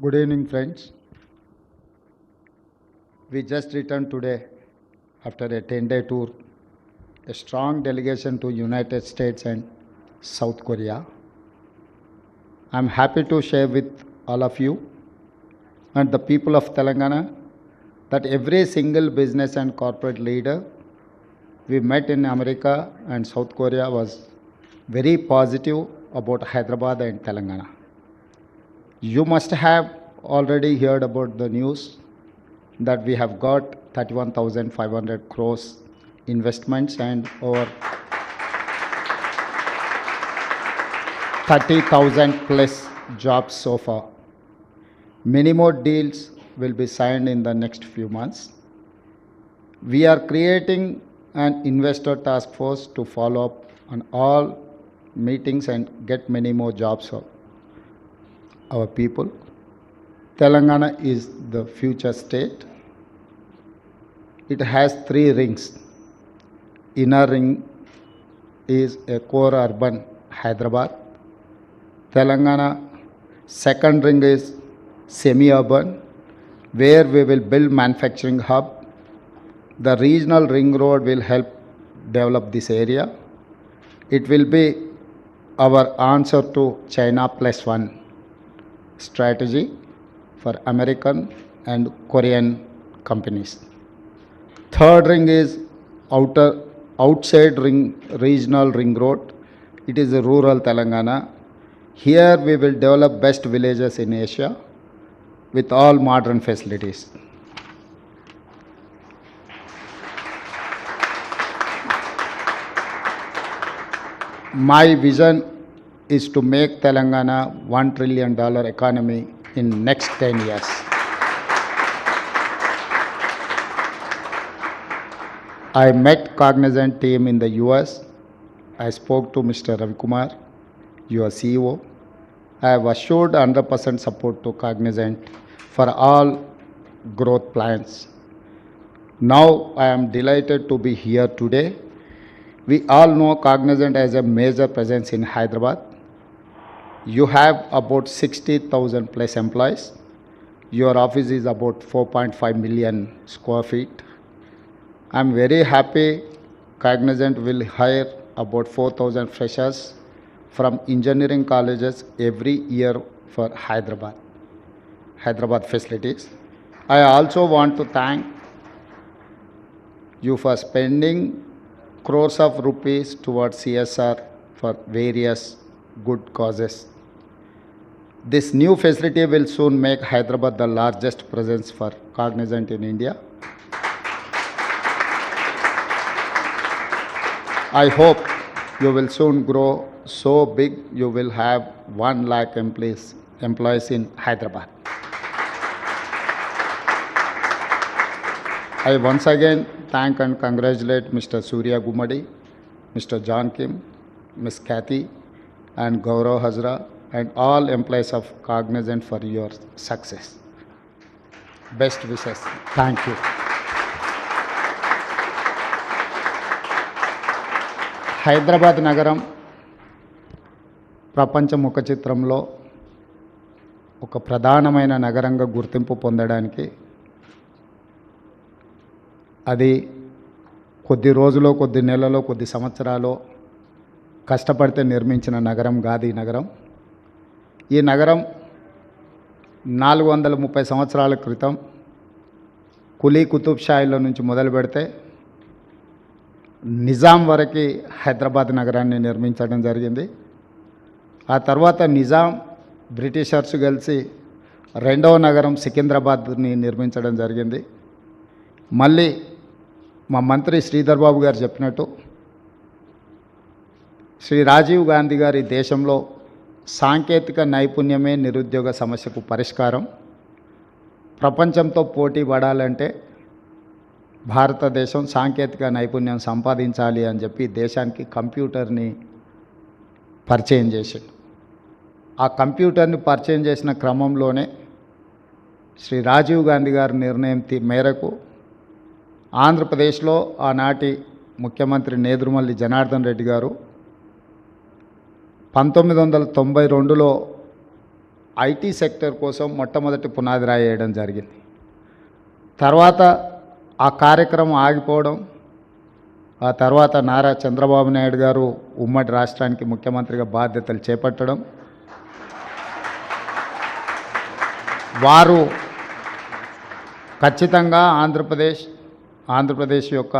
Good evening, friends. We just returned today after a 10-day tour, a strong delegation to United States and South Korea. I'm happy to share with all of you and the people of Telangana that every single business and corporate leader we met in America and South Korea was very positive about Hyderabad and Telangana. You must have already heard about the news that we have got 31,500 crores investments and over 30,000 plus jobs so far. Many more deals will be signed in the next few months. We are creating an investor task force to follow up on all meetings and get many more jobs for our people. Telangana is the future state. It has three rings. Inner ring is a core urban Hyderabad. Telangana second ring is semi-urban where we will build manufacturing hub. The regional ring road will help develop this area. It will be our answer to China plus one strategy for American and Korean companies. Third ring is outer outside ring regional ring road. It is a rural Telangana. Here we will develop best villages in Asia with all modern facilities. My vision is to make Telangana 1 trillion dollar economy in next 10 years. I met Cognizant team in the US. I spoke to Mr. Ravi Kumar, your CEO. I have assured 100% support to Cognizant for all growth plans. Now I am delighted to be here today. We all know Cognizant has a major presence in Hyderabad. You have about 60,000 plus employees. Your office is about 4.5 million square feet. I'm very happy Cognizant will hire about 4,000 freshers from engineering colleges every year for Hyderabad, Hyderabad facilities. I also want to thank you for spending crores of rupees towards CSR for various good causes. This new facility will soon make Hyderabad the largest presence for Cognizant in India. I hope you will soon grow so big you will have 1 lakh employees, employees in Hyderabad. I once again thank and congratulate Mr. Surya Gumadi, Mr. John Kim, Ms. Kathy, and Gaurav Hazra, and all employees of Cognizant for your success best wishes thank you Hyderabad నగరం ప్రపంచ ముఖ చిత్రంలో ఒక ప్రధానమైన నగరంగా గుర్తింపు పొందడానికి అది కొద్ది రోజులో కొద్ది నెలలో కొద్ది సంవత్సరాలు కష్టపడితే నిర్మించిన నగరం కాదు ఈ నగరం. ఈ నగరం నాలుగు వందల ముప్పై సంవత్సరాల క్రితం కులీ కుతుబ్ షాయిల నుంచి మొదలు పెడితే నిజాం వరకు హైదరాబాద్ నగరాన్ని నిర్మించడం జరిగింది. ఆ తర్వాత నిజాం బ్రిటిషర్స్ కలిసి రెండవ నగరం సికింద్రాబాద్ని నిర్మించడం జరిగింది. మళ్ళీ మా మంత్రి శ్రీధర్ బాబు గారు చెప్పినట్టు శ్రీ రాజీవ్ గాంధీ గారి దేశంలో సాంకేతిక నైపుణ్యమే నిరుద్యోగ సమస్యకు పరిష్కారం. ప్రపంచంతో పోటీ పడాలంటే భారతదేశం సాంకేతిక నైపుణ్యం సంపాదించాలి అని చెప్పి దేశానికి కంప్యూటర్ని పరిచయం చేసిండు. ఆ కంప్యూటర్ని పరిచయం చేసిన క్రమంలోనే శ్రీ రాజీవ్ గాంధీ గారి నిర్ణయం తీ- మేరకు ఆంధ్రప్రదేశ్లో ఆనాటి ముఖ్యమంత్రి నేదురుమల్లి జనార్దన్ రెడ్డి గారు పంతొమ్మిది వందల తొంభై రెండులో ఐటీ సెక్టర్ కోసం మొట్టమొదటి పునాది రాయడం వేయడం జరిగింది. తర్వాత ఆ కార్యక్రమం ఆగిపోవడం ఆ తర్వాత నారా చంద్రబాబు నాయుడు గారు ఉమ్మడి రాష్ట్రానికి ముఖ్యమంత్రిగా బాధ్యతలు చేపట్టడం వారు ఖచ్చితంగా ఆంధ్రప్రదేశ్ ఆంధ్రప్రదేశ్ యొక్క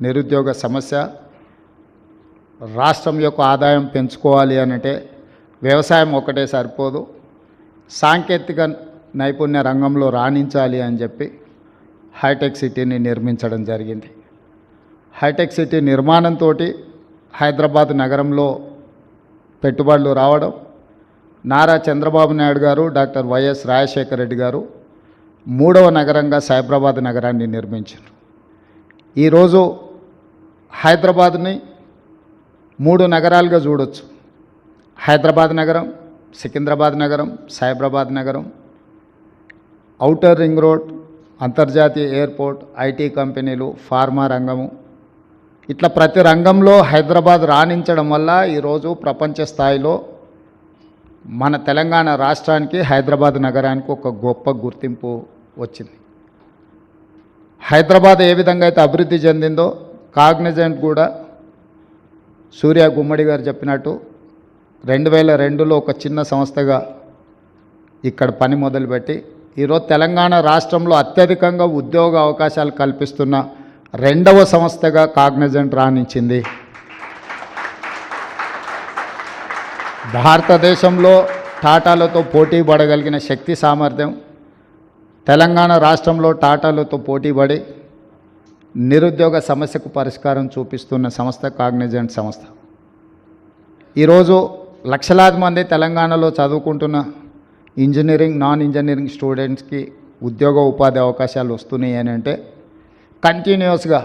నిరుద్యోగ సమస్య రాష్ట్రం యొక్క ఆదాయం పెంచుకోవాలి అనంటే వ్యవసాయం ఒకటే సరిపోదు. సాంకేతిక నైపుణ్య రంగంలో రాణించాలి అని చెప్పి హైటెక్ సిటీని నిర్మించడం జరిగింది. హైటెక్ సిటీ నిర్మాణంతో హైదరాబాద్ నగరంలో పెట్టుబడులు రావడం నారా చంద్రబాబు నాయుడు గారు డాక్టర్ వైఎస్ రాజశేఖర రెడ్డి గారు మూడవ నగరంగా సైబరాబాద్ నగరాన్ని నిర్మించారు. ఈరోజు హైదరాబాద్ని మూడు నగరాలుగా చూడొచ్చు. హైదరాబాద్ నగరం సికింద్రాబాద్ నగరం సైబరాబాద్ నగరం ఔటర్ రింగ్ రోడ్ అంతర్జాతీయ ఎయిర్పోర్ట్ ఐటీ కంపెనీలు ఫార్మా రంగము. ఇట్లా ప్రతి రంగంలో హైదరాబాద్ రాణించడం వల్ల ఈరోజు ప్రపంచ స్థాయిలో మన తెలంగాణ రాష్ట్రానికి హైదరాబాద్ నగరానికి ఒక గొప్ప గుర్తింపు వచ్చింది. హైదరాబాద్ ఏ విధంగా అయితే అభివృద్ధి చెందిందో కాగ్నిజెంట్ కూడా సూర్య గుమ్మడి గారు చెప్పినట్టు రెండు వేల రెండులో ఒక చిన్న సంస్థగా ఇక్కడ పని మొదలుపెట్టి ఈరోజు తెలంగాణ రాష్ట్రంలో అత్యధికంగా ఉద్యోగ అవకాశాలు కల్పిస్తున్న రెండవ సంస్థగా కాగ్నజెంట్ రాణించింది. భారతదేశంలో టాటాలతో పోటీ పడగలిగిన శక్తి సామర్థ్యం తెలంగాణ రాష్ట్రంలో టాటాలతో పోటీపడి నిరుద్యోగ సమస్యకు పరిష్కారం చూపిస్తున్న సంస్థ కాగ్నిజెంట్ సంస్థ. ఈరోజు లక్షలాది మంది తెలంగాణలో చదువుకుంటున్న ఇంజనీరింగ్ నాన్ ఇంజనీరింగ్ స్టూడెంట్స్కి ఉద్యోగ ఉపాధి అవకాశాలు వస్తున్నాయి అని అంటే కంటిన్యూస్గా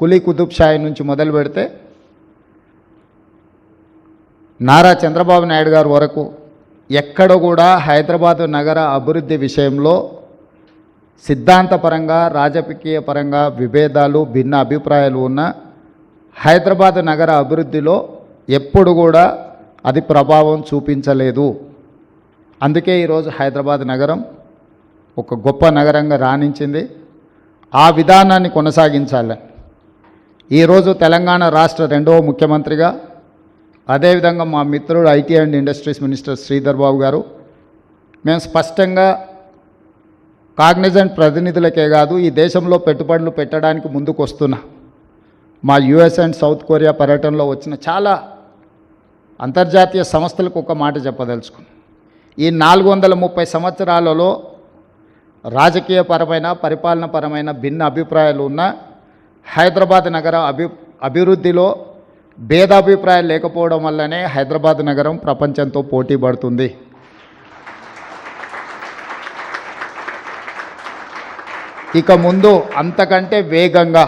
కులీ కుతుబ్ షాయి నుంచి మొదలు పెడితే నారా చంద్రబాబు నాయుడు గారు వరకు ఎక్కడ కూడా హైదరాబాదు నగర అభివృద్ధి విషయంలో సిద్ధాంతపరంగా రాజకీయ పరంగా విభేదాలు భిన్న అభిప్రాయాలు ఉన్న హైదరాబాద్ నగర అభివృద్ధిలో ఎప్పుడు కూడా అది ప్రభావం చూపించలేదు. అందుకే ఈరోజు హైదరాబాద్ నగరం ఒక గొప్ప నగరంగా రాణించింది. ఆ విధానాన్ని కొనసాగించాలి. ఈరోజు తెలంగాణ రాష్ట్ర రెండవ ముఖ్యమంత్రిగా అదేవిధంగా మా మిత్రుడు IT and industries minister Sridhar Babu garu. మేము స్పష్టంగా కాగ్నిజెంట్ ప్రతినిధులకే కాదు ఈ దేశంలో పెట్టుబడులు పెట్టడానికి ముందుకు వస్తున్న మా యుఎస్ అండ్ సౌత్ కొరియా పర్యటనలో వచ్చిన చాలా అంతర్జాతీయ సంస్థలకు ఒక మాట చెప్పదలుచుకున్నాం ఈ నాలుగు వందల ముప్పై సంవత్సరాలలో రాజకీయపరమైన పరిపాలనపరమైన భిన్న అభిప్రాయాలు ఉన్న హైదరాబాద్ నగరం అభి అభివృద్ధిలో భేదాభిప్రాయాలు లేకపోవడం వల్లనే హైదరాబాద్ నగరం ప్రపంచంతో పోటీ పడుతుంది ఇక ముందు అంతకంటే వేగంగా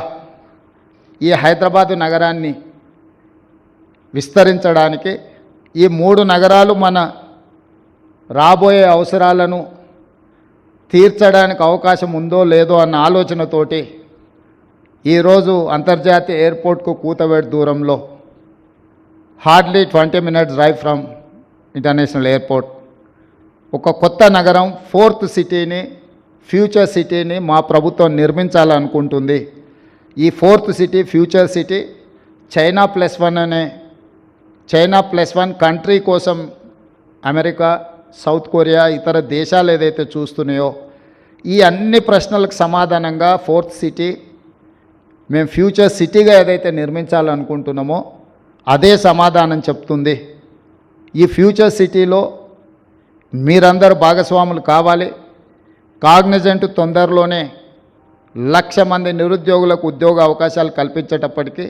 ఈ హైదరాబాదు నగరాన్ని విస్తరించడానికి ఈ మూడు నగరాలు మన రాబోయే అవసరాలను తీర్చడానికి అవకాశం ఉందో లేదో అన్న ఆలోచనతోటి ఈరోజు అంతర్జాతీయ ఎయిర్పోర్ట్కు కూతవేడు దూరంలో hardly twenty minutes drive from international airport. ఒక కొత్త నగరం ఫోర్త్ సిటీని ఫ్యూచర్ సిటీని మా ప్రభుత్వం నిర్మించాలనుకుంటుంది. ఈ fourth city future city China plus one అనే చైనా ప్లస్ వన్ కంట్రీ కోసం అమెరికా సౌత్ కొరియా ఇతర దేశాలు ఏదైతే చూస్తున్నాయో ఈ అన్ని ప్రశ్నలకు సమాధానంగా ఫోర్త్ సిటీ మేము ఫ్యూచర్ సిటీగా ఏదైతే నిర్మించాలనుకుంటున్నామో అదే సమాధానం చెప్తుంది. ఈ ఫ్యూచర్ సిటీలో మీరందరూ భాగస్వాములు కావాలి. కాగ్నిజెంట్ తొందరలోనే లక్ష మంది నిరుద్యోగులకు ఉద్యోగ అవకాశాలు కల్పించేటప్పటికీ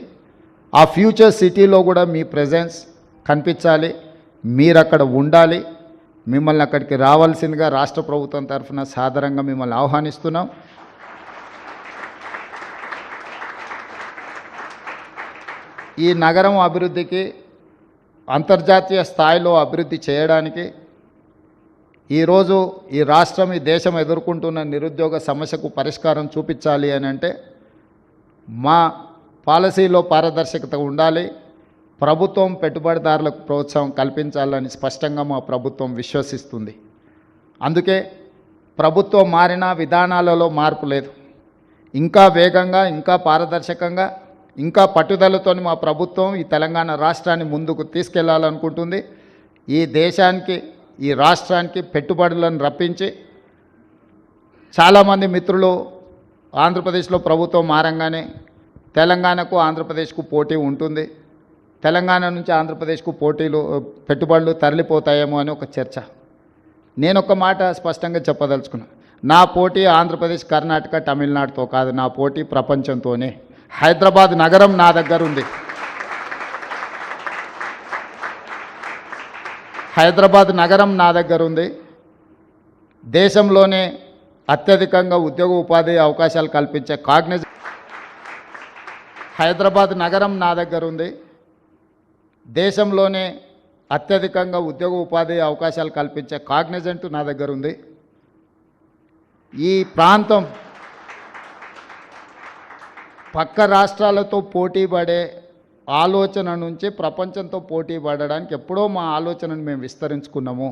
ఆ ఫ్యూచర్ సిటీలో కూడా మీ ప్రెజెన్స్ కనిపించాలి. మీరు అక్కడ ఉండాలి. మిమ్మల్ని అక్కడికి రావాల్సిందిగా రాష్ట్ర ప్రభుత్వం తరఫున సాధారణంగా మిమ్మల్ని ఆహ్వానిస్తున్నాం. ఈ నగరం అభివృద్ధికి అంతర్జాతీయ స్థాయిలో అభివృద్ధి చేయడానికి ఈరోజు ఈ రాష్ట్రం ఈ దేశం ఎదుర్కొంటున్న నిరుద్యోగ సమస్యకు పరిష్కారం చూపించాలి అని అంటే మా పాలసీలో పారదర్శకత ఉండాలి ప్రభుత్వం పెట్టుబడిదారులకు ప్రోత్సాహం కల్పించాలని స్పష్టంగా మా ప్రభుత్వం విశ్వసిస్తుంది. అందుకే ప్రభుత్వం మారిన విధానాలలో మార్పు లేదు. ఇంకా వేగంగా ఇంకా పారదర్శకంగా ఇంకా పట్టుదలతో మా ప్రభుత్వం ఈ తెలంగాణ రాష్ట్రాన్ని ముందుకు తీసుకెళ్ళాలనుకుంటుంది. ఈ దేశానికి ఈ రాష్ట్రానికి పెట్టుబడులను రప్పించి చాలామంది మిత్రులు ఆంధ్రప్రదేశ్లో ప్రభుత్వం మారంగానే తెలంగాణకు ఆంధ్రప్రదేశ్కు పోటీ ఉంటుంది. తెలంగాణ నుంచి ఆంధ్రప్రదేశ్కు పోటీలు పెట్టుబడులు తరలిపోతాయేమో అని ఒక చర్చ. నేను ఒక మాట స్పష్టంగా చెప్పదలుచుకున్నాను నా పోటీ ఆంధ్రప్రదేశ్ కర్ణాటక తమిళనాడుతో కాదు నా పోటీ ప్రపంచంతోనే. హైదరాబాద్ నగరం నా దగ్గర ఉంది హైదరాబాద్ నగరం నా దగ్గర ఉంది. దేశంలోనే అత్యధికంగా ఉద్యోగ ఉపాధి అవకాశాలు కల్పించే కాగ్నిజ్ హైదరాబాద్ నగరం నా దగ్గర ఉంది. దేశంలోనే అత్యధికంగా ఉద్యోగ ఉపాధి అవకాశాలు కల్పించే కాగ్నిజెంట్ నా దగ్గర ఉంది. ఈ ప్రాంతం పక్క రాష్ట్రాలతో పోటీ పడే ఆలోచన నుంచి ప్రపంచంతో పోటీ పడడానికి ఎప్పుడో మా ఆలోచనను మేము విస్తరించుకున్నాము.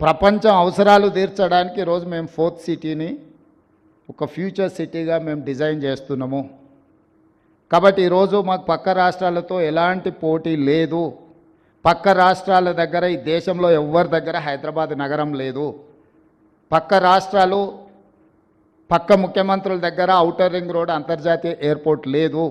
ప్రపంచం అవసరాలు తీర్చడానికి ఈరోజు మేము ఫోర్త్ సిటీని ఒక ఫ్యూచర్ సిటీగా మేము డిజైన్ చేస్తున్నాము. కాబట్టి ఈరోజు మాకు పక్క రాష్ట్రాలతో ఎలాంటి పోటీ లేదు. పక్క రాష్ట్రాల దగ్గర ఈ దేశంలో ఎవరి దగ్గర హైదరాబాద్ నగరం లేదు. పక్క రాష్ట్రాలు పక్క ముఖ్యమంత్రుల దగ్గర ఔటర్ రింగ్ రోడ్ అంతర్జాతీయ ఎయిర్పోర్ట్ లేదు.